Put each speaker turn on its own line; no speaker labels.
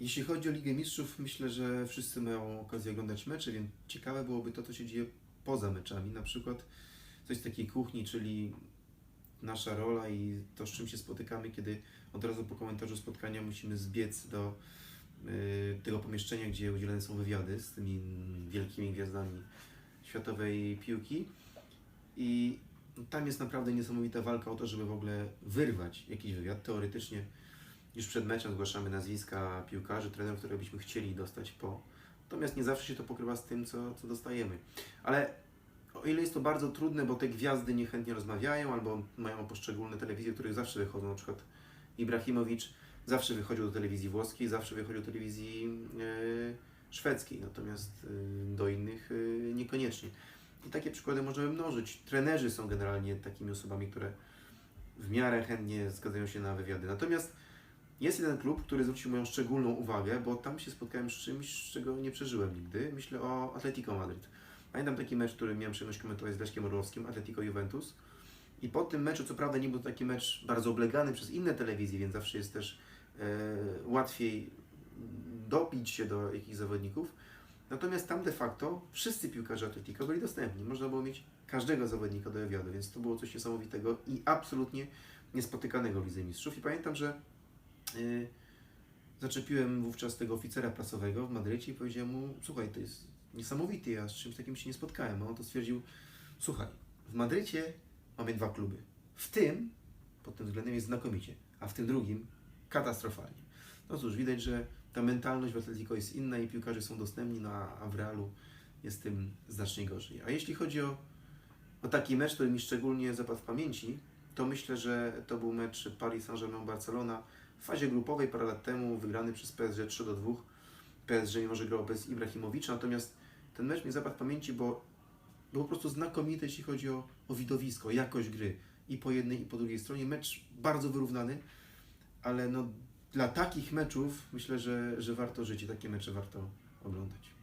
Jeśli chodzi o Ligę Mistrzów, myślę, że wszyscy mają okazję oglądać mecze, więc ciekawe byłoby to, co się dzieje poza meczami. Na przykład coś z takiej kuchni, czyli nasza rola i to, z czym się spotykamy, kiedy od razu po komentarzu spotkania musimy zbiec do y, tego pomieszczenia, gdzie udzielane są wywiady z tymi wielkimi gwiazdami światowej piłki. I tam jest naprawdę niesamowita walka o to, żeby w ogóle wyrwać jakiś wywiad. Teoretycznie już przed meczem zgłaszamy nazwiska piłkarzy, trenerów, które byśmy chcieli dostać po. Natomiast nie zawsze się to pokrywa z tym, co, co dostajemy. Ale o ile jest to bardzo trudne, bo te gwiazdy niechętnie rozmawiają albo mają poszczególne telewizje, których zawsze wychodzą, na przykład Ibrahimowicz zawsze wychodził do telewizji włoskiej, zawsze wychodził do telewizji e, szwedzkiej, natomiast e, do innych e, niekoniecznie. I takie przykłady możemy mnożyć. Trenerzy są generalnie takimi osobami, które w miarę chętnie zgadzają się na wywiady. Natomiast jest jeden klub, który zwrócił moją szczególną uwagę, bo tam się spotkałem z czymś, czego nie przeżyłem nigdy. Myślę o Atletico Madryt. Pamiętam taki mecz, który miałem przyjemność komentować z Leszkiem Orłowskim, Atletico Juventus. I po tym meczu, co prawda nie był to taki mecz bardzo oblegany przez inne telewizje, więc zawsze jest też e, łatwiej dobić się do jakichś zawodników. Natomiast tam de facto wszyscy piłkarze Atletico byli dostępni. Można było mieć każdego zawodnika do wywiadu, więc to było coś niesamowitego i absolutnie niespotykanego w Lidze Mistrzów. I pamiętam, że zaczepiłem wówczas tego oficera prasowego w Madrycie i powiedziałem mu, słuchaj, to jest niesamowity, ja z czymś takim się nie spotkałem. A on to stwierdził, słuchaj, w Madrycie mamy dwa kluby. W tym, pod tym względem jest znakomicie, a w tym drugim katastrofalnie. No cóż, widać, że ta mentalność w Atletico jest inna i piłkarze są dostępni, no a w Realu jest tym znacznie gorzej. A jeśli chodzi o, o taki mecz, który mi szczególnie zapadł w pamięci, to myślę, że to był mecz Paris Saint-Germain-Barcelona w fazie grupowej parę lat temu, wygrany przez PSG 3 do 2. PSG mimo, że grał bez Ibrahimowicza, natomiast ten mecz mi zapadł w pamięci, bo był po prostu znakomity, jeśli chodzi o, o widowisko, jakość gry i po jednej i po drugiej stronie. Mecz bardzo wyrównany, ale no, dla takich meczów myślę, że, że warto żyć i takie mecze warto oglądać.